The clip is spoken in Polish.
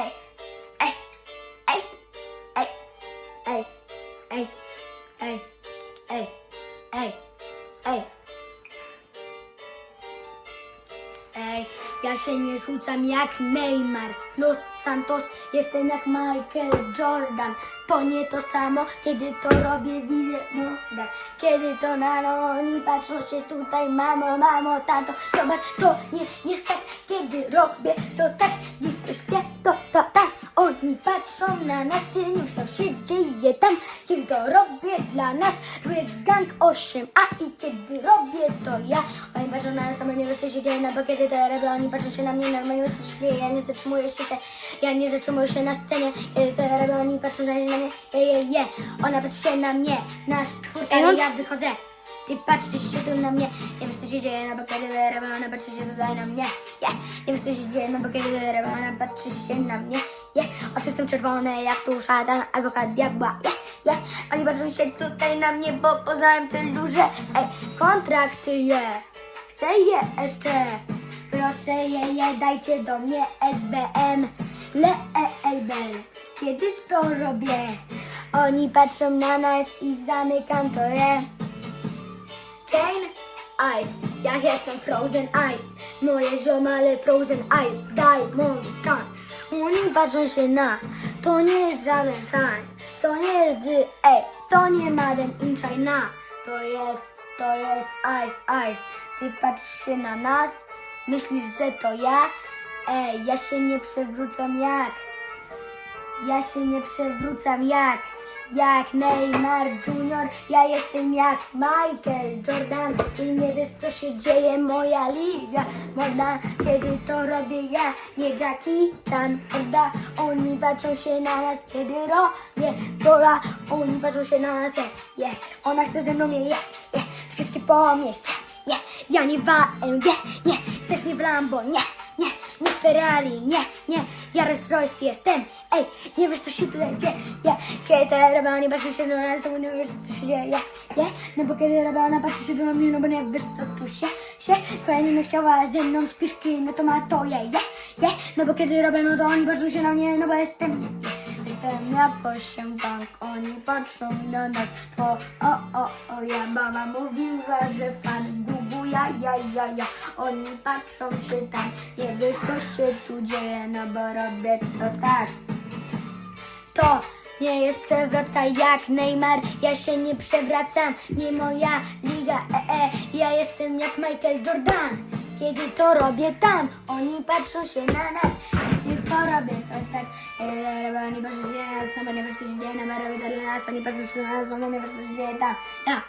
ej, ej, ej, ej, ej, ej, ej, ej, ja się nie rzucam jak Neymar, Los Santos, jestem jak Michael Jordan. To nie to samo, kiedy to robię, widzę moda. Kiedy to na no, oni patrzą się tutaj, mamo, mamo, tato, zobacz, to nie jest tak, kiedy robię to tak, nie Oni patrzą na nas, ty nie wiesz, co się dzieje tam, kiedy to robię dla nas, robię gang 8A i kiedy robię to ja. Oni patrzą na nas, normalnie wiesz, co się dzieje, no bo kiedy to ja robię, oni patrzą się na mnie, normalnie wiesz, co się dzieje, ja nie zatrzymuję się, ja nie zatrzymuję się na scenie, kiedy to ja robię, oni patrzą na mnie, je, je, je. Ona patrzy się na mnie, nasz czwórka, ale ja wychodzę. Ty patrzysz się tu na mnie, nie wiem co się dzieje, no bo kiedy to ja robię, ona patrzy się tutaj na mnie, je. Nie wiem co się dzieje, no bo kiedy to ja robię, ona patrzy się na mnie, je. Oczy są czerwone jak tu szatan, adwokat diabła, je, je. Oni patrzą się tutaj na mnie, bo poznałem tylu, że, ej, je. Chcę je jeszcze, proszę je, je, dajcie do mnie SBM, Label. Kiedy to robię? Oni patrzą na nas i zamykam to je. Ice, ja jestem Frozen Ice. Moje ziomale Frozen Ice, Diamond Chan. Oni patrzą się na, to nie jest żaden szans. To nie jest, z- ej, to nie Made in China. To jest, to jest Ice Ice. Ty patrzysz się na nas, myślisz, że to ja? Ej, ja się nie przewrócam jak. Ja się nie przewrócam jak, jak Neymar Junior. Ja jestem jak Michael Jordan. Ty nie wiesz, co się dzieje, moja liga. Morda, kiedy to robię ja, nie Jackie Chan. Morda, oni patrzą się na nas, kiedy robię rola. Oni patrzą się na nas, je, je. Ona chce ze mną, je, je, je. Skrzydki po mieście, je. Ja nie w AMG, nie. Też nie w Lambo, nie, nie. Ferrari, nie, nie, ja Rolls Royce jestem, ej, nie wiesz co się tutaj dzieje, kiedy ja robię, nie patrzy się do nas, bo nie wiesz co się dzieje, nie, no bo kiedy robię, ona patrzy się do mnie, no bo nie wiesz co tu się, się, twoja nie chciała ze mną szpiczki, no to ma to je, je, je, no bo kiedy robię, no to oni patrzą się na mnie, no bo jestem, jestem jako się bank, oni patrzą na nas, to o, o, o, ja mama mówiła, że Gugu, ja, ja, ja, oni patrzą się tam, nie wiesz co się tu dzieje, no bo robię to tak. To nie jest przewrotka jak Neymar, ja się nie przewracam, nie moja liga, e, e, ja jestem jak Michael Jordan. Kiedy to robię tam, oni patrzą się na nas, tylko robię to tak. E, oni patrzą się na nas, no bo nie wiesz co się dzieje, no bo robię to dla nas, oni patrzą się na nas, no bo nie wiesz się dzieje tam. Ja,